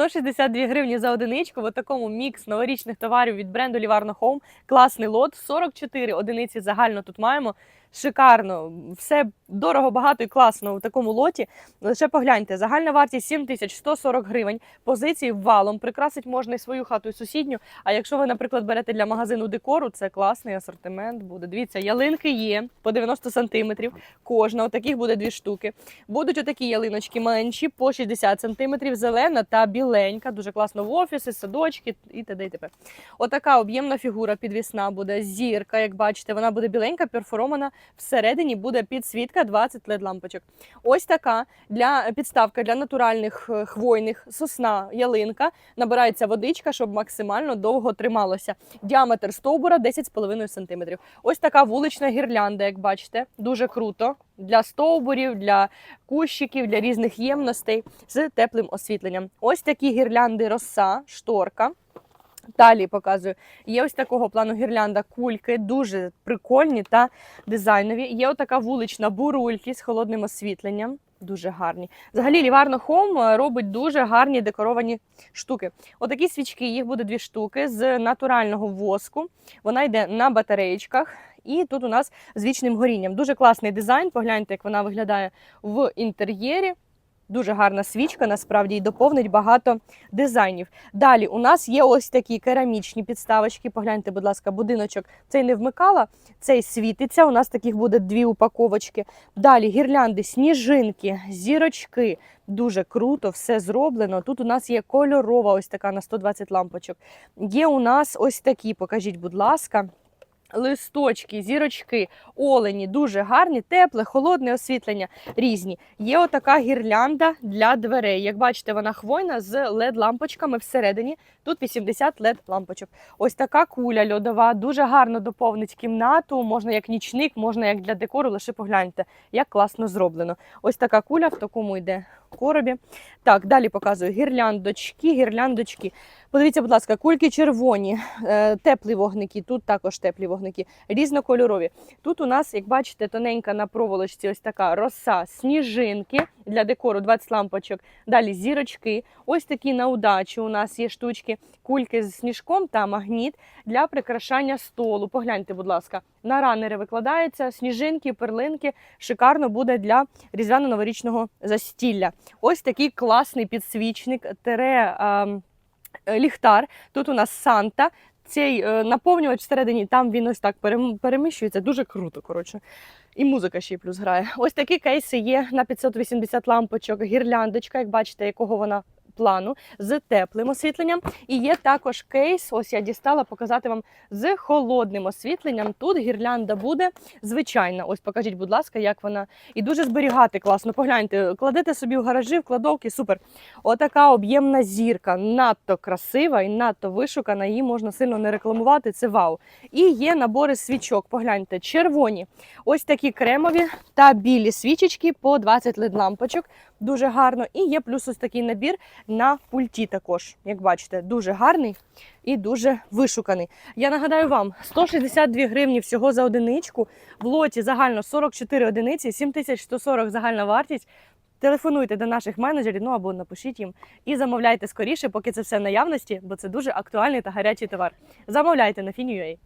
162 гривні за одиничку. В такому мікс новорічних товарів від бренду Livarno Home. Класний лот. 44 одиниці загально тут маємо. Шикарно, все дорого, багато і класно у такому лоті. Лише погляньте, загальна вартість 7140 гривень. Позиції валом. Прикрасить можна і свою хату, і сусідню. А якщо ви, наприклад, берете для магазину декору, це класний асортимент буде. Дивіться, ялинки є по 90 сантиметрів. Кожна отаких буде дві штуки. Будуть отакі ялиночки менші по 60 сантиметрів, зелена та біленька. Дуже класно в офіси, садочки і т.д. і т.п. Отака об'ємна фігура підвісна буде. Зірка, як бачите, вона буде біленька, перфорована. Всередині буде підсвітка 20 led лампочок. Ось така для підставка для натуральних е, хвойних сосна, ялинка. Набирається водичка, щоб максимально довго трималося. Діаметр стовбура 10,5 см. Ось така вулична гірлянда, як бачите, дуже круто. Для стовбурів, для кущиків, для різних ємностей з теплим освітленням. Ось такі гірлянди роса, шторка. Далі показую. Є ось такого плану гірлянда кульки, дуже прикольні та дизайнові. Є отака вулична бурульки з холодним освітленням. Дуже гарні. Взагалі, Ліварно е, робить дуже гарні декоровані штуки. Отакі свічки, їх буде дві штуки з натурального воску. Вона йде на батареєчках. І тут у нас з вічним горінням. Дуже класний дизайн. Погляньте, як вона виглядає в інтер'єрі. Дуже гарна свічка, насправді і доповнить багато дизайнів. Далі у нас є ось такі керамічні підставочки. Погляньте, будь ласка, будиночок. Цей не вмикала, цей світиться. У нас таких буде дві упаковочки. Далі гірлянди, сніжинки, зірочки. Дуже круто, все зроблено. Тут у нас є кольорова, ось така на 120 лампочок. Є у нас ось такі, покажіть, будь ласка. Листочки, зірочки, олені дуже гарні, тепле, холодне освітлення різні. Є отака гірлянда для дверей. Як бачите, вона хвойна з led лампочками всередині. Тут 80 led лампочок. Ось така куля льодова, дуже гарно доповнить кімнату. Можна як нічник, можна як для декору. Лише погляньте, як класно зроблено. Ось така куля в такому йде коробі. Так, далі показую гірляндочки, гірляндочки. Подивіться, будь ласка, кульки червоні, е, теплі вогники. Тут також теплі вогники, різнокольорові. Тут у нас, як бачите, тоненька на проволочці, ось така роса, сніжинки для декору, 20 лампочок. Далі зірочки. Ось такі на удачу. У нас є штучки, кульки з сніжком та магніт для прикрашання столу. Погляньте, будь ласка, на ранери викладається сніжинки, перлинки. Шикарно буде для різдвяно-новорічного застілля. Ось такий класний підсвічник. Тере. ем, ліхтар. Тут у нас Санта. Цей е, наповнювач всередині, там він ось так перем- переміщується. Дуже круто, коротше. І музика ще й плюс грає. Ось такі кейси є на 580 лампочок, гірляндочка, як бачите, якого вона плану, з теплим освітленням. І є також кейс, ось я дістала показати вам з холодним освітленням. Тут гірлянда буде звичайна. Ось покажіть, будь ласка, як вона. І дуже зберігати класно. Погляньте, кладете собі в гаражі, в кладовки, супер. Отака об'ємна зірка, надто красива і надто вишукана. Її можна сильно не рекламувати. Це вау. І є набори свічок. Погляньте, червоні. Ось такі кремові та білі свічечки по 20 лед лампочок. Дуже гарно. І є плюс ось такий набір на пульті також. Як бачите, дуже гарний і дуже вишуканий. Я нагадаю вам, 162 гривні всього за одиничку. В лоті загально 44 одиниці, 7140 загальна вартість. Телефонуйте до наших менеджерів, ну або напишіть їм і замовляйте скоріше, поки це все в наявності, бо це дуже актуальний та гарячий товар. Замовляйте на Фінює.